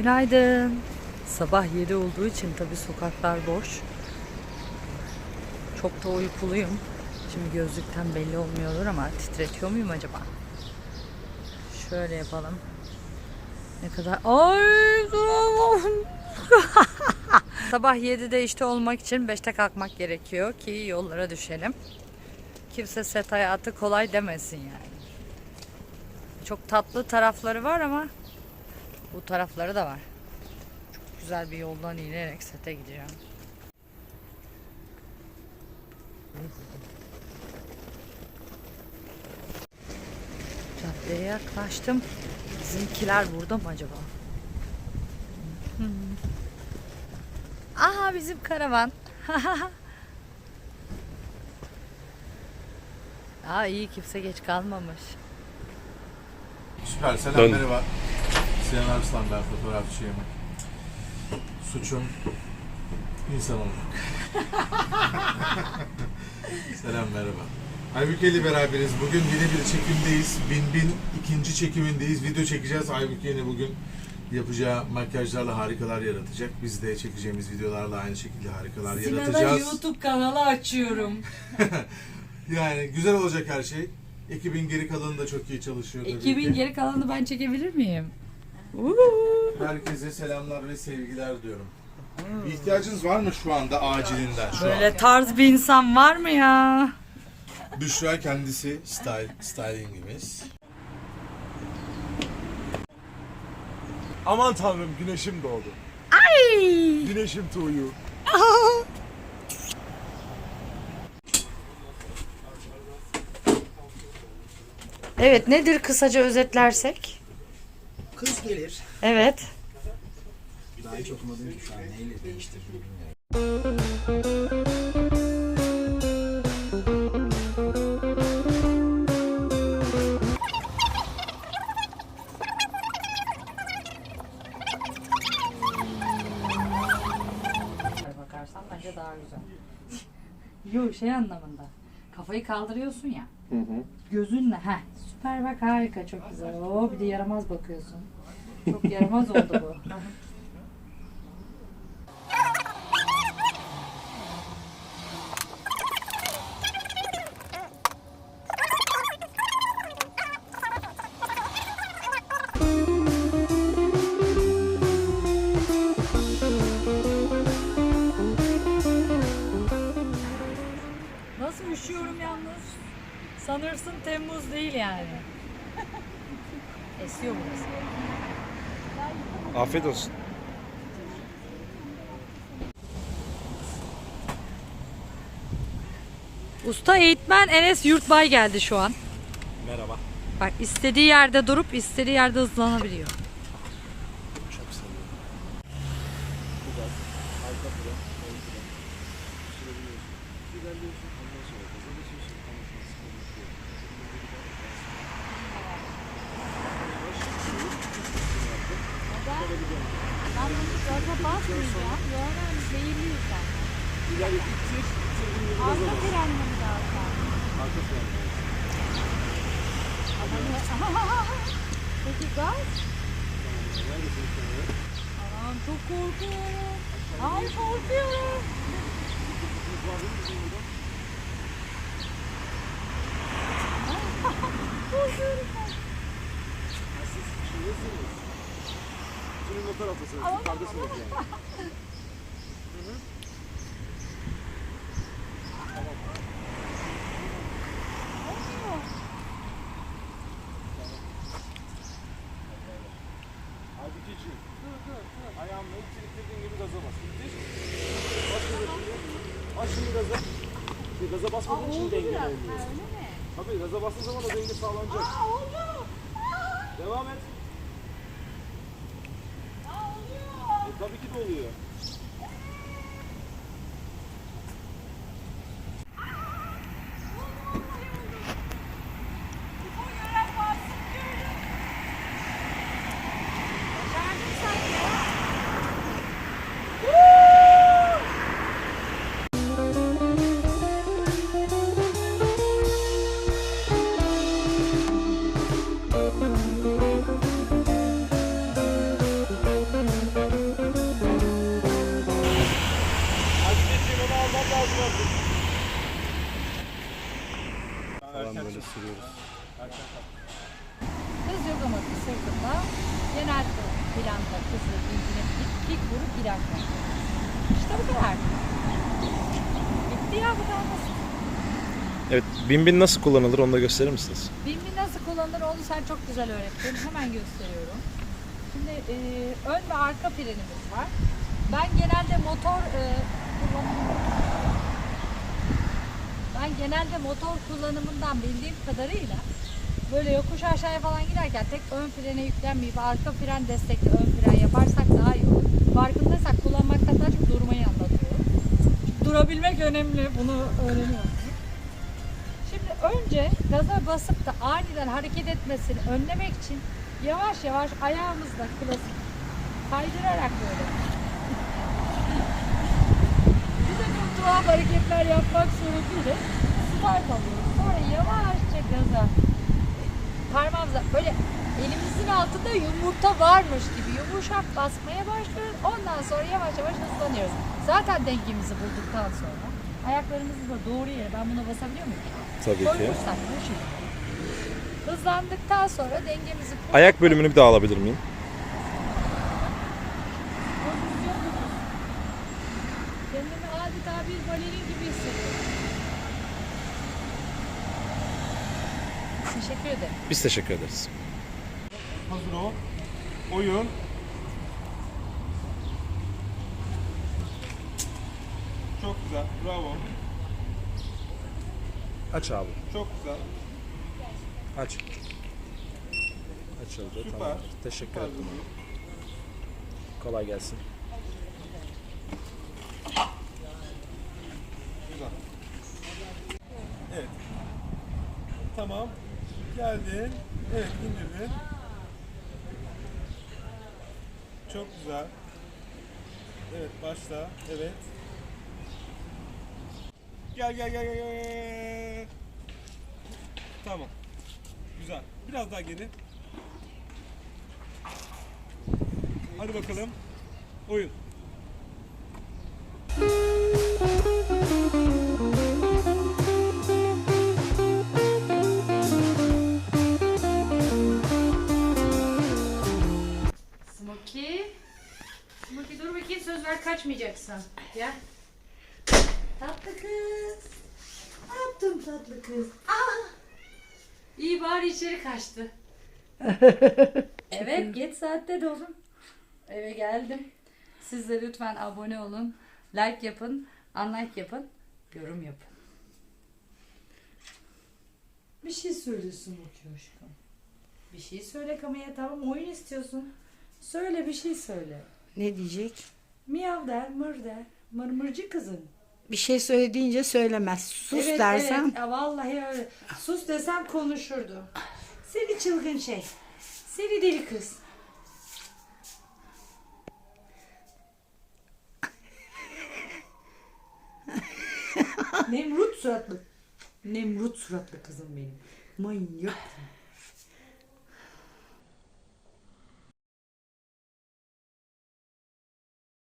Günaydın. Sabah 7 olduğu için tabii sokaklar boş. Çok da uykuluyum. Şimdi gözlükten belli olmuyordur ama titretiyor muyum acaba? Şöyle yapalım. Ne kadar... Ay duramam. Sabah 7'de işte olmak için 5'te kalkmak gerekiyor ki yollara düşelim. Kimse set hayatı kolay demesin yani. Çok tatlı tarafları var ama bu tarafları da var. Çok güzel bir yoldan inerek sete gideceğim. Caddeye yaklaştım. Bizimkiler burada mı acaba? Aha bizim karavan. Aa iyi kimse geç kalmamış. Süper. Selam merhaba. Sinan Arslan ben fotoğrafçıyım. Suçum insan olmak. Selam merhaba. Aybüke ile beraberiz. Bugün yeni bir çekimdeyiz. Bin bin ikinci çekimindeyiz. Video çekeceğiz. Aybüke yine bugün yapacağı makyajlarla harikalar yaratacak. Biz de çekeceğimiz videolarla aynı şekilde harikalar Sinan'a yaratacağız. YouTube kanalı açıyorum. Yani güzel olacak her şey. Ekibin geri kalanı da çok iyi çalışıyor tabii Ekibin ki. geri kalanını ben çekebilir miyim? Herkese selamlar ve sevgiler diyorum. Bir ihtiyacınız var mı şu anda acilinden şu Böyle an? tarz bir insan var mı ya? Büşra kendisi style, stylingimiz. Aman tanrım güneşim doğdu. Ay! Güneşim tuğuyu. Evet nedir kısaca özetlersek? Kız gelir. Evet. Daha hiç okumadım ki şu an neyle değiştirdim bilmiyorum. Bakarsan bence daha güzel. Yok şey anlamında. Kafayı kaldırıyorsun ya. Gözünle. Heh süper bak harika çok güzel. Oo bir de yaramaz bakıyorsun. Çok yaramaz oldu bu. Yani. Esiyor burası. Afiyet olsun. Usta eğitmen Enes Yurtbay geldi şu an. Merhaba. Bak istediği yerde durup istediği yerde hızlanabiliyor. Çok seviyorum. Buradan arka plan, ön plan. Sürebiliyorsun. İlerliyorsun. Ondan sonra gaza basıyorsun. Ondan sonra sıkıntı yok. Ben bunu gaza basmayacağım. Yoğun zehirliyiz zaten. İleri ittir. İttirdiğin gibi gaza Arka bas. frenle mi zaten? Arka fren. Peki gaz? Anam çok korkuyorum. Ay korkuyorum ben. Siz şimdisiniz. Şimdi o taraftasınız. Yukarıdasınız yani. İçin. Ayağınla ittirdiğin gibi gaza bas. İttir. Bas. Bas şimdi gaza. Şimdi gaza basmadığın için denge olmuyor. Tabii gaza bastığın zaman o denge sağlanacak. Devam et. Tabii ki de oluyor. Thank you. Gösteriyoruz. Kız yok ama sırtında genel planda kızı bilgine dik, dik vurup giderken. İşte bu kadar. Bitti ya bu kadar basit. Evet, bin bin nasıl kullanılır onu da gösterir misiniz? Bilmi nasıl kullanılır onu sen çok güzel öğrettin. Hemen gösteriyorum. Şimdi e, ön ve arka frenimiz var. Ben genelde motor e, kullanımı ben genelde motor kullanımından bildiğim kadarıyla böyle yokuş aşağıya falan giderken tek ön frene yüklenmeyip arka fren destekli ön fren yaparsak daha iyi olur. Farkındaysak kullanmaktan daha çok durmayı anlatıyorum. Çünkü durabilmek önemli. Bunu öğreniyoruz. Şimdi önce gaza basıp da aniden hareket etmesini önlemek için yavaş yavaş ayağımızla klasik kaydırarak böyle hareketler yapmak suretiyle start alıyoruz. Sonra yavaşça gaza parmağımızla böyle elimizin altında yumurta varmış gibi yumuşak basmaya başlıyoruz. Ondan sonra yavaş yavaş hızlanıyoruz. Zaten dengemizi bulduktan sonra ayaklarımızı da doğru yere ben buna basabiliyor muyum? Tabii Koymuşsak bu şekilde. Hızlandıktan sonra dengemizi Ayak bölümünü bir daha alabilir miyim? Bir balerin gibi hissediyorum. Teşekkür ederim. Biz teşekkür ederiz. Hazır ol. Oyun. Çok güzel. Bravo. Aç abi. Çok güzel. Aç. Açıldı. Süper. Tamam. Teşekkür Süper. ederim. Kolay gelsin. Tamam. Geldin. Evet indirdin. Çok güzel. Evet başla. Evet. Gel gel gel gel gel. Tamam. Güzel. Biraz daha geri. Hadi bakalım. Oyun. Kaçmayacaksın. Gel. Tatlı kız. Ne yaptın tatlı kız? Aa! İyi bari içeri kaçtı. evet geç saatte doğdum. Eve geldim. Siz de lütfen abone olun. Like yapın. Unlike yapın. Yorum yapın. Bir şey söyle Smokey aşkım. Bir şey söyle Kamaya tamam oyun istiyorsun. Söyle bir şey söyle. Ne diyecek? Miyav der, mır der. Mırmırcı kızım. Bir şey söylediğince söylemez. Sus evet, dersen Evet, ya vallahi öyle. Sus desem konuşurdu. Seni çılgın şey. Seni deli kız. Nemrut suratlı. Nemrut suratlı kızım benim. Manyak.